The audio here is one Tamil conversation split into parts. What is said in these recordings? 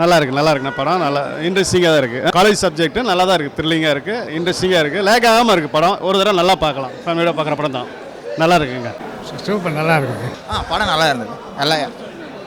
நல்லா இருக்கு நல்லா இருக்குண்ணா படம் நல்லா இன்ட்ரெஸ்டிங்காக தான் இருக்குது காலேஜ் சப்ஜெக்ட் நல்லா தான் இருக்குது த்ரில்லிங்காக இருக்குது இன்ட்ரெஸ்டிங்காக இருக்குது லேக் ஆகாமல் இருக்குது படம். ஒரு தடவை நல்லா பார்க்கலாம். ஃபேமிலியோட பார்க்குற படம் தான். நல்லா இருக்குங்க. சூப்பர் நல்லா இருக்குது ஆ படம் நல்லா இருந்தது. நல்லா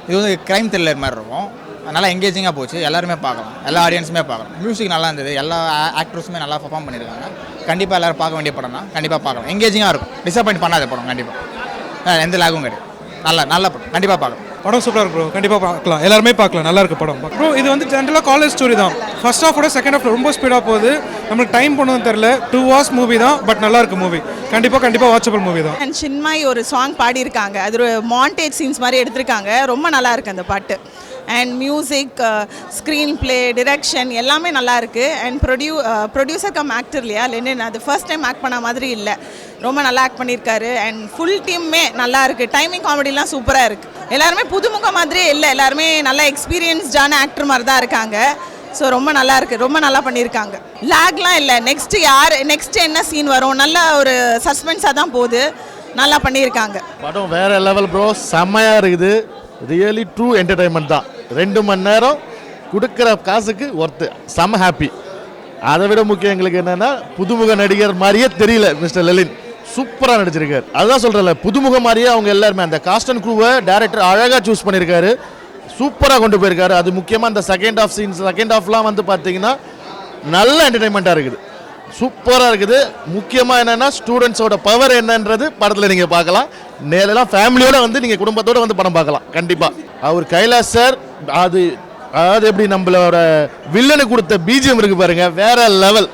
இது வந்து க்ரைம் த்ரில்லர் மாதிரி இருக்கும். நல்லா எங்கேஜிங்காக போச்சு. எல்லாருமே பார்க்கலாம். எல்லா ஆடியன்ஸுமே பார்க்கலாம். மியூசிக் நல்லா இருந்தது. எல்லா ஆக்டர்ஸுமே நல்லா பர்ஃபார்ம் பண்ணியிருக்காங்க. கண்டிப்பாக எல்லாரும் பார்க்க வேண்டிய படம் தான் கண்டிப்பாக பார்க்கலாம் எங்கேஜிங்காக இருக்கும். டிசப்பாயிண்ட் பண்ணாத படம் கண்டிப்பாக எந்த லாகும் கிடையாது. நல்ல நல்ல படம். கண்டிப்பாக பார்க்கலாம். படம் சூப்பராக இருக்கு ப்ரோ கண்டிப்பாக பார்க்கலாம். எல்லாருமே பார்க்கலாம். நல்லா இருக்கு படம். ப்ரோ இது வந்து ஜென்ரலாக காலேஜ் ஸ்டோரி தான். ஃபர்ஸ்ட் ஹாஃபோட செகண்ட் ஹாஃப் ரொம்ப ஸ்பீடாக போகுது. நம்மளுக்கு டைம் போனதும் தெரில டூ ஹவர்ஸ் மூவி தான் பட் நல்லா இருக்கு மூவி கண்டிப்பாக கண்டிப்பாக வாட்சபிள் மூவி தான். அண்ட் சின்மாய் ஒரு சாங் பாடியிருக்காங்க. அது ஒரு மாண்டேஜ் சீன்ஸ் மாதிரி எடுத்திருக்காங்க. ரொம்ப நல்லா இருக்கு அந்த பாட்டு. And music screenplay direction எல்லாமே நல்லா இருக்குது அண்ட் ப்ரொடியூ ப்ரொடியூசர் கம் ஆக்டர் இல்லையா லெனின் அது ஃபர்ஸ்ட் டைம் ஆக்ட் பண்ண மாதிரி இல்லை. ரொம்ப நல்லா ஆக்ட் பண்ணியிருக்காரு அண்ட் ஃபுல் டீம்மே நல்லா இருக்குது டைமிங் காமெடிலாம் சூப்பராக இருக்குது எல்லாருமே புதுமுகம் மாதிரியே இல்லை. எல்லாருமே நல்லா எக்ஸ்பீரியன்ஸ்டான ஆக்டர் மாதிரி தான் இருக்காங்க. ஸோ ரொம்ப நல்லா இருக்குது ரொம்ப நல்லா பண்ணியிருக்காங்க லேக்லாம் இல்லை. நெக்ஸ்ட்டு யார் நெக்ஸ்ட் என்ன சீன் வரும்? நல்ல ஒரு சஸ்பென்ஸாக தான் போகுது. நல்லா பண்ணியிருக்காங்க படம் வேற லெவல் ப்ரோ செம்மையாக இருக்குது. ரியலி ட்ரூ என்டர்டைன்மெண்ட் தான். ரெண்டு மணி நேரம் கொடுக்குற காசுக்கு ஒர்த்து செம்ம ஹாப்பி அதை விட முக்கியம் எங்களுக்கு என்னென்னா புதுமுக நடிகர் மாதிரியே தெரியல மிஸ்டர் லெலின். சூப்பராக நடிச்சிருக்காரு. அதுதான் சொல்கிறேன்ல புதுமுக மாதிரியே அவங்க எல்லாருமே அந்த காஸ்ட் அண்ட் க்ரூவை டேரக்டர் அழகாக சூஸ் பண்ணியிருக்காரு சூப்பராக கொண்டு போயிருக்காரு. அது முக்கியமாக அந்த செகண்ட் ஆஃப் சீன்ஸ் செகண்ட் ஆஃப்லாம் வந்து பார்த்தீங்கன்னா நல்ல என்டர்டைன்மெண்ட்டாக இருக்குது. சூப்பராக இருக்குது. முக்கியமாக என்னென்னா ஸ்டூடெண்ட்ஸோட பவர் என்னன்றது படத்தில் நீங்கள் பார்க்கலாம். நேரெல்லாம் ஃபேமிலியோடு வந்து நீங்கள் குடும்பத்தோடு வந்து படம் பார்க்கலாம். கண்டிப்பாக அவர் கைலாஷ் சார் அது அதாவது எப்படி நம்மளோட வில்லனு கொடுத்த பிஜிஎம் இருக்குது பாருங்கள் வேற லெவல்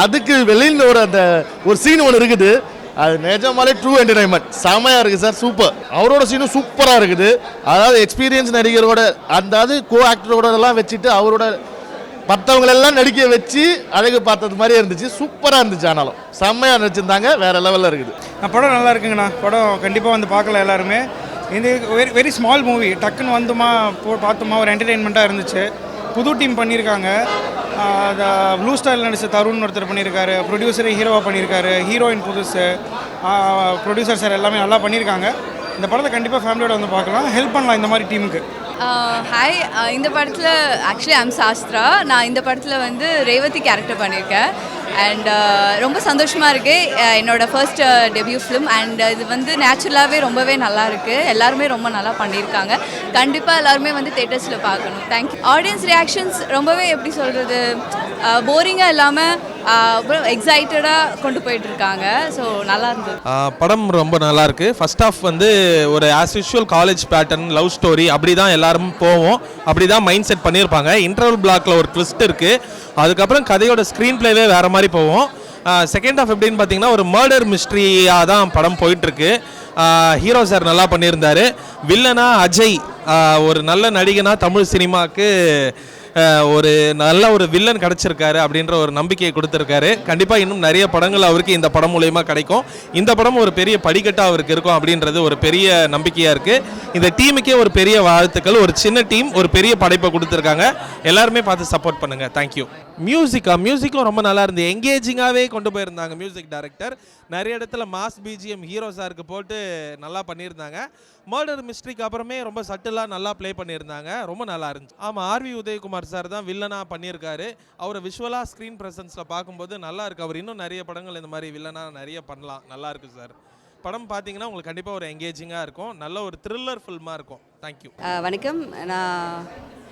அதுக்கு வெளியினோட அந்த ஒரு சீன் ஒன்று இருக்குது. அது நிஜமாலே ட்ரூ என்டர்டைன்மெண்ட் செமையாக இருக்குது சார் சூப்பர் அவரோட சீனும் சூப்பராக இருக்குது. அதாவது எக்ஸ்பீரியன்ஸ் நடிகரோட அந்த அது கோ ஆக்டரோட எல்லாம் வச்சுட்டு அவரோட மற்றவங்களெல்லாம் நடிக்க வச்சு அழகு பார்த்தது மாதிரியே இருந்துச்சு. சூப்பராக இருந்துச்சு ஆனாலும். செம்மையாக நடிச்சிருந்தாங்க வேற லெவலில் இருக்குது. நான் படம் நல்லா இருக்குங்கண்ணா. படம் கண்டிப்பாக வந்து பார்க்கல எல்லாருமே. இது வெரி வெரி ஸ்மால் மூவி டக்குன்னு வந்துமா போ பார்த்தோமா ஒரு என்டர்டெயின்மெண்ட்டாக இருந்துச்சு. புது டீம் பண்ணியிருக்காங்க. ப்ளூ ஸ்டைல் நடிச்ச தருண் ஒருத்தர் பண்ணியிருக்காரு. ப்ரொடியூசரே ஹீரோவாக பண்ணியிருக்காரு. ஹீரோயின் புதுசு. ப்ரொடியூசர் சார் எல்லாமே நல்லா பண்ணியிருக்காங்க. இந்த படத்தை கண்டிப்பாக ஃபேமிலியோட வந்து பார்க்கலாம். ஹெல்ப் பண்ணலாம் இந்த மாதிரி டீமுக்கு Uh, ஹாய் uh, இந்த படத்தில் ஆக்சுவலி ஐம் சாஸ்திரா நான் இந்த படத்தில் வந்து ரேவதி கேரக்டர் பண்ணியிருக்கேன் அண்ட் uh, ரொம்ப சந்தோஷமாக இருக்குது என்னோட ஃபர்ஸ்ட் டெபியூ ஃபிலிம் அண்ட் இது வந்து நேச்சுரலாகவே ரொம்பவே நல்லா இருக்குது எல்லாருமே ரொம்ப நல்லா பண்ணியிருக்காங்க. கண்டிப்பாக எல்லாருமே வந்து தேட்டர்ஸில் பார்க்கணும். தேங்க்யூ ஆடியன்ஸ் ரியாக்ஷன்ஸ் ரொம்பவே எப்படி சொல்கிறது போரிங்காக இல்லாமல் எக்ஸைட்டடாக கொண்டு போயிட்டு இருக்காங்க ஸோ நல்லா இருந்தது. படம் ரொம்ப நல்லா இருக்குது ஃபர்ஸ்ட் ஆஃப் வந்து ஒரு as usual college pattern love story அப்படி தான் எல்லாரும் போவோம். அப்படி தான் மைண்ட் செட் பண்ணியிருப்பாங்க. இன்டர்வல் பிளாக்ல ஒரு ட்விஸ்ட் இருக்குது அதுக்கப்புறம் கதையோட ஸ்க்ரீன் பிளேவே வேறு மாதிரி போவோம். செகண்ட் ஆஃப் எப்படின்னு பார்த்தீங்கன்னா ஒரு மர்டர் மிஸ்ட்ரியாக தான் படம் போயிட்டுருக்கு. ஹீரோ சார் நல்லா பண்ணியிருந்தாரு. வில்லனா அஜய் ஒரு நல்ல நடிகனாக தமிழ் சினிமாவுக்கு ஒரு நல்ல ஒரு வில்லன் கிடச்சிருக்காரு அப்படின்ற ஒரு நம்பிக்கையை கொடுத்துருக்காரு. கண்டிப்பாக இன்னும் நிறைய படங்கள் அவருக்கு இந்த படம் மூலயமா கிடைக்கும். இந்த படம் ஒரு பெரிய படிக்கட்டாக அவருக்கு இருக்கும் அப்படின்றது ஒரு பெரிய நம்பிக்கையாக இருக்குது இந்த டீமுக்கே ஒரு பெரிய வாழ்த்துக்கள் ஒரு சின்ன டீம் ஒரு பெரிய படைப்பை கொடுத்துருக்காங்க. எல்லாருமே பார்த்து சப்போர்ட் பண்ணுங்கள் தேங்க்யூ மியூசிக்கா மியூசிக்கும் ரொம்ப நல்லா இருந்து எங்கேஜிங்காகவே கொண்டு போயிருந்தாங்க மியூசிக் டைரக்டர் நிறைய இடத்துல மாஸ் பிஜிஎம் ஹீரோ சாருக்கு போட்டு நல்லா பண்ணியிருந்தாங்க. மர்டர் மிஸ்ட்ரிக்கு அப்புறமே ரொம்ப சட்டிலாக நல்லா ப்ளே பண்ணியிருந்தாங்க. ரொம்ப நல்லா இருந்துச்சு. ஆமாம் ஆர்வி உதயகுமார் சார் தான் வில்லனாக பண்ணியிருக்காரு. அவரை விஷுவலாக ஸ்க்ரீன் ப்ரெசன்ஸில் பார்க்கும்போது நல்லா இருக்கு. அவர் இன்னும் நிறைய படங்கள் இந்த மாதிரி வில்லனாக நிறைய பண்ணலாம். நல்லா சார். படம் பார்த்தீங்கன்னா உங்களுக்கு கண்டிப்பாக ஒரு எங்கேஜிங்காக இருக்கும். நல்ல ஒரு த்ரில்லர் ஃபில்மாக இருக்கும். தேங்க்யூ வணக்கம். நான்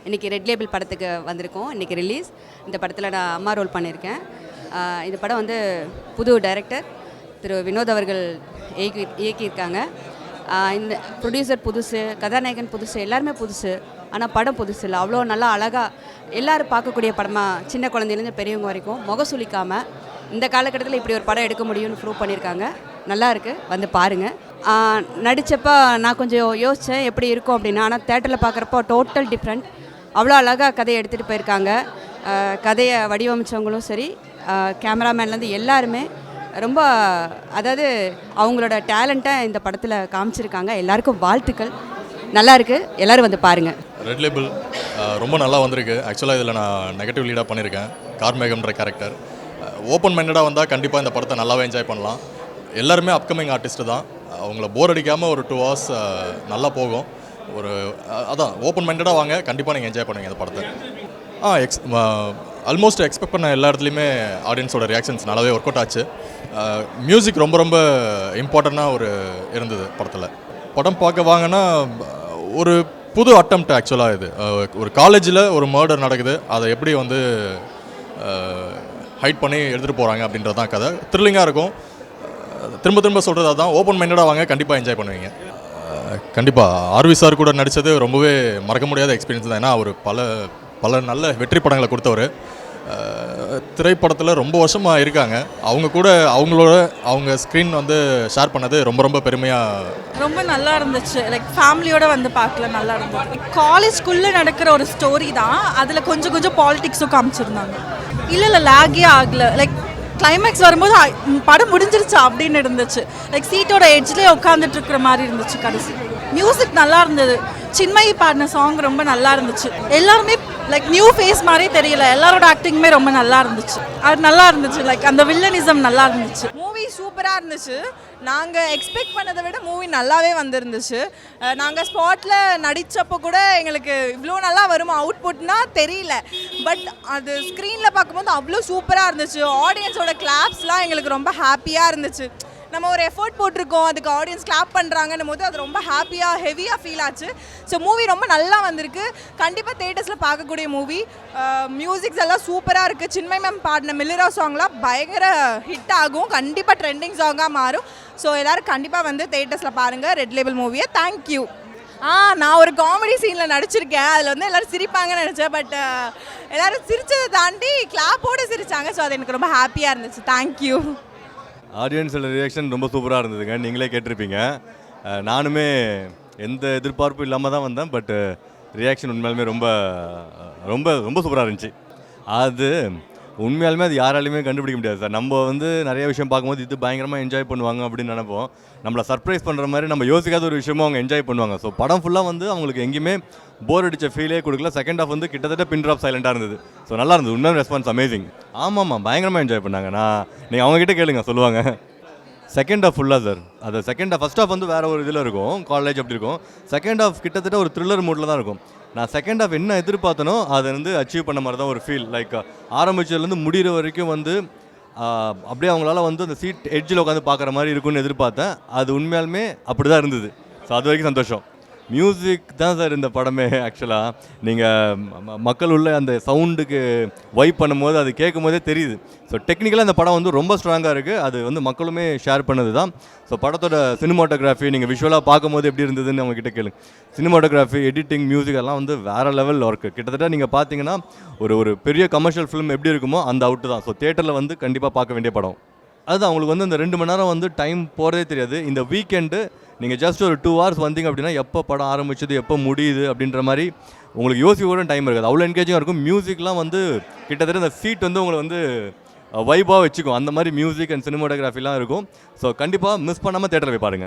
இன்றைக்கி ரெட் லேபிள் படத்துக்கு வந்திருக்கோம். இன்றைக்கி ரிலீஸ் இந்த படத்தில் நான் அம்மா ரோல் பண்ணியிருக்கேன். இந்த படம் வந்து புது டைரக்டர் திரு வினோத் அவர்கள் இயக்கி இயக்கியிருக்காங்க. இந்த ப்ரொடியூசர் புதுசு கதாநாயகன் புதுசு எல்லாருமே புதுசு. ஆனால் படம் புதுசு இல்லை. அவ்வளோ நல்லா அழகாக எல்லோரும் பார்க்கக்கூடிய படமாக சின்ன குழந்தையிலேருந்து பெரியவங்க வரைக்கும் முகம் சுளிக்காமல் இந்த காலகட்டத்தில் இப்படி ஒரு படம் எடுக்க முடியும்னு ப்ரூவ் பண்ணியிருக்காங்க. நல்லா இருக்குது வந்து பாருங்கள் நடித்தப்போ நான் கொஞ்சம் யோசித்தேன் எப்படி இருக்கும் அப்படின்னா. ஆனால் தேட்டரில் பார்க்குறப்போ டோட்டல் டிஃப்ரெண்ட் அவ்வளோ அழகாக கதையை எடுத்துகிட்டு போயிருக்காங்க. கதையை வடிவமைச்சவங்களும் சரி கேமராமேன்லேருந்து எல்லாருமே ரொம்ப அதாவது அவங்களோட டேலண்ட்டை இந்த படத்தில் காமிச்சிருக்காங்க. எல்லாருக்கும் வாழ்த்துக்கள். நல்லா இருக்கு. எல்லாரும் வந்து பாருங்கள் ரெட் லேபிள் ரொம்ப நல்லா வந்திருக்கு. ஆக்சுவலாக இதில் நான் நெகட்டிவ் லீடாக பண்ணியிருக்கேன் கார்மேகம்ன்ற கேரக்டர் ஓப்பன் மைண்டடாக வந்தால் கண்டிப்பாக இந்த படத்தை நல்லாவே என்ஜாய் பண்ணலாம். எல்லாருமே அப்கமிங் ஆர்டிஸ்ட் தான். அவங்கள போர் அடிக்காமல் ஒரு டூ ஹவர்ஸ் நல்லா போகும். ஒரு அதான் ஓப்பன் மைண்டடாக வாங்க. கண்டிப்பாக நீங்கள் என்ஜாய் பண்ணுங்க இந்த படத்தை. ஆ எக்ஸ் ஆல்மோஸ்ட் எக்ஸ்பெக்ட் பண்ண எல்லா இடத்துலையுமே ஆடியன்ஸோட ரியாக்ஷன்ஸ் நல்லாவே ஒர்க் அவுட் ஆச்சு மியூசிக் ரொம்ப ரொம்ப இம்பார்ட்டண்ட்டாக ஒரு இருந்தது படத்தில். படம் பார்க்க வாங்கன்னா ஒரு புது அட்டம்ப்ட் ஆக்சுவலாக இது. ஒரு காலேஜில் ஒரு மர்டர் நடக்குது. அதை எப்படி வந்து ஹைட் பண்ணி எடுத்துகிட்டு போகிறாங்க அப்படின்றது தான் கதை. த்ரில்லிங்காக இருக்கும். திரும்ப திரும்ப சொல்கிறது அதான். ஓப்பன் மைண்டடாக வாங்க கண்டிப்பாக என்ஜாய் பண்ணுவீங்க. கண்டிப்பாக ஆர்வி சார் கூட நடித்தது ரொம்பவே மறக்க முடியாத எக்ஸ்பீரியன்ஸ் தான். ஏன்னா அவர் பல பல நல்ல வெற்றி படங்களை கொடுத்தவர். திரைப்படத்தில் ரொம்ப வருஷமாக இருக்காங்க. அவங்க கூட அவங்களோட அவங்க ஸ்க்ரீன் வந்து ஷேர் பண்ணது ரொம்ப ரொம்ப பெருமையாக ரொம்ப நல்லா இருந்துச்சு. லைக் ஃபேமிலியோட வந்து பார்க்கல நல்லா இருந்துச்சு. காலேஜ்குள்ளே நடக்கிற ஒரு ஸ்டோரி தான். அதில் கொஞ்சம் கொஞ்சம் பாலிடிக்ஸும் காமிச்சிருந்தாங்க. இல்லை இல்லை லேகே ஆகல. லைக் கிளைமேக்ஸ் வரும்போது படம் முடிஞ்சிருச்சு அப்படின்னு இருந்துச்சு. லைக் சீட்டோட எட்ஜ்லேயே உட்காந்துட்டு இருக்கிற மாதிரி இருந்துச்சு கடைசி. மியூசிக் நல்லா இருந்தது. சின்மயி பாடின சாங் ரொம்ப நல்லா இருந்துச்சு. எல்லாருமே லைக் நியூ ஃபேஸ் மாதிரியே தெரியல. எல்லாரோட ஆக்டிங்குமே ரொம்ப நல்லா இருந்துச்சு. அது நல்லா இருந்துச்சு. லைக் அந்த வில்லனிசம் நல்லா இருந்துச்சு. மூவி சூப்பராக இருந்துச்சு. நாங்கள் எக்ஸ்பெக்ட் பண்ணதை விட மூவி நல்லாவே வந்திருந்துச்சு. நாங்கள் ஸ்பாட்டில் நடித்தப்போ கூட எங்களுக்கு இவ்வளோ நல்லா வருமா? அவுட்புட்னா தெரியல. பட் அது ஸ்க்ரீனில் பார்க்கும்போது அவ்வளோ சூப்பராக இருந்துச்சு. ஆடியன்ஸோட கிளாப்ஸ்லாம் எங்களுக்கு ரொம்ப ஹாப்பியாக இருந்துச்சு. நம்ம ஒரு எஃபோர்ட் போட்டிருக்கோம். அதுக்கு ஆடியன்ஸ் கிளாப் பண்ணுறாங்கன்னும் போது அது ரொம்ப ஹாப்பியாக ஹெவியாக ஃபீல் ஆச்சு. ஸோ மூவி ரொம்ப நல்லா வந்திருக்கு. கண்டிப்பாக தேட்டர்ஸில் பார்க்கக்கூடிய மூவி மியூசிக்ஸ் எல்லாம் சூப்பராக இருக்குது சின்மை மேம் பாடின மில்லிரா சாங்லாம் பயங்கர ஹிட் ஆகும். கண்டிப்பாக ட்ரெண்டிங் சாங்காக மாறும். ஸோ எல்லோரும் கண்டிப்பாக வந்து தேட்டர்ஸில் பாருங்கள் ரெட் லேபிள் மூவியை தேங்க்யூ ஆ நான் ஒரு காமெடி சீனில் நடிச்சிருக்கேன். அதில் வந்து எல்லோரும் சிரிப்பாங்கன்னு நினச்சேன். பட் எல்லோரும் சிரிச்சதை தாண்டி கிளாப்போடு சிரிச்சாங்க. ஸோ அது எனக்கு ரொம்ப ஹாப்பியாக இருந்துச்சு. தேங்க்யூ ஆடியன்ஸோட ரியாக்ஷன் ரொம்ப சூப்பராக இருந்ததுங்க. நீங்களே கேட்டிருப்பீங்க. நானுமே எந்த எதிர்பார்ப்பும் இல்லாமல் தான் வந்தேன். பட் ரியாக்ஷன் உண்மையாலுமே ரொம்ப ரொம்ப ரொம்ப சூப்பராக இருந்துச்சு. அது உண்மையாலுமே அது யாராலையுமே கண்டுபிடிக்க முடியாது சார். நம்ம வந்து நிறைய விஷயம் பார்க்கும்போது இது பயங்கரமாக என்ஜாய் பண்ணுவாங்க அப்படின்னு நினைப்போம். நம்மளை சர்ப்ரைஸ் பண்ணுற மாதிரி நம்ம யோசிக்காத ஒரு விஷயமும் அவங்க என்ஜாய் பண்ணுவாங்க. ஸோ படம் ஃபுல்லாக வந்து அவங்களுக்கு எங்கேயுமே போர் அடித்த ஃபீலே கொடுக்கல. செகண்ட் ஆஃப் வந்து கிட்டத்தட்ட பின் ட்ராப் சைலண்டாக இருந்தது. ஸோ நல்லா இருந்தது. உண்மையான ரெஸ்பான்ஸ் அமேசிங் ஆமாம்மா பயங்கரமாக என்ஜாய் பண்ணாங்க. நான் நீங்கள் அவங்ககிட்ட கேளுங்க சொல்லுவாங்க. செகண்ட் ஆஃப் ஃபுல்லாக சார் அது செகண்ட் ஆஃப் ஃபஸ்ட் ஆஃப் வந்து வேறு ஒரு இதில் இருக்கும். காலேஜ் அப்படி இருக்கும். செகண்ட் ஆஃப் கிட்டத்தட்ட ஒரு த்ரில்லர் மூடில் தான் இருக்கும். நான் செகண்ட் ஆஃப் என்ன எதிர்பார்த்தனோ அதை வந்து அச்சீவ் பண்ண மாதிரி தான் ஒரு ஃபீல் லைக் ஆரம்பிச்சதுலேருந்து முடிகிற வரைக்கும் வந்து அப்படியே அவங்களால வந்து அந்த சீட் எட்ஜில் உட்காந்து பார்க்குற மாதிரி இருக்கும்னு எதிர்பார்த்தேன். அது உண்மையாலுமே அப்படி தான் இருந்தது. ஸோ அது வரைக்கும் சந்தோஷம். மியூசிக் தான் சார் இந்த படமே ஆக்சுவலாக நீங்கள் மக்கள் உள்ள அந்த சவுண்டுக்கு வைப் பண்ணும்போது அது கேட்கும் போதே தெரியுது. ஸோ டெக்னிக்கலாக இந்த படம் வந்து ரொம்ப ஸ்ட்ராங்காக இருக்குது அது வந்து மக்களுமே ஷேர் பண்ணது தான். ஸோ படத்தோட சினிமாட்டோகிராஃபி நீங்கள் விஷுவலாக பார்க்கும்போது எப்படி இருந்ததுன்னு அவங்ககிட்ட கேளுங்க சினிமாட்டோகிராஃபி எடிட்டிங் மியூசிக் எல்லாம் வந்து வேறு லெவல் ஒர்க்கு கிட்டத்தட்ட நீங்கள் பார்த்தீங்கன்னா ஒரு ஒரு பெரிய கமர்ஷியல் ஃபிலிம் எப்படி இருக்குமோ அந்த அவுட்டு தான். ஸோ தேட்டரில் வந்து கண்டிப்பாக பார்க்க வேண்டிய படம். அதுதான் அவங்களுக்கு வந்து அந்த ரெண்டு மணி நேரம் வந்து டைம் போகிறதே தெரியாது. இந்த வீக்கெண்டு நீங்கள் ஜஸ்ட் ஒரு டூ ஹவர்ஸ் வந்தீங்க அப்படின்னா எப்போ படம் ஆரம்பிச்சது எப்போ முடியுது அப்படின்ற மாதிரி உங்களுக்கு யோசிக்க கூட டைம் இருக்காது. அவ்வளோ என்கேஜிங்காக இருக்கும். மியூசிக்லாம் வந்து கிட்டத்தட்ட இந்த சீட் வந்து உங்களை வந்து வைபாக வச்சுக்கும். அந்த மாதிரி மியூசிக் அண்ட் சினிமாட்டோகிராஃபிலாம் இருக்கும். ஸோ கண்டிப்பாக மிஸ் பண்ணாமல் தேட்டரில் போய் பாருங்கள்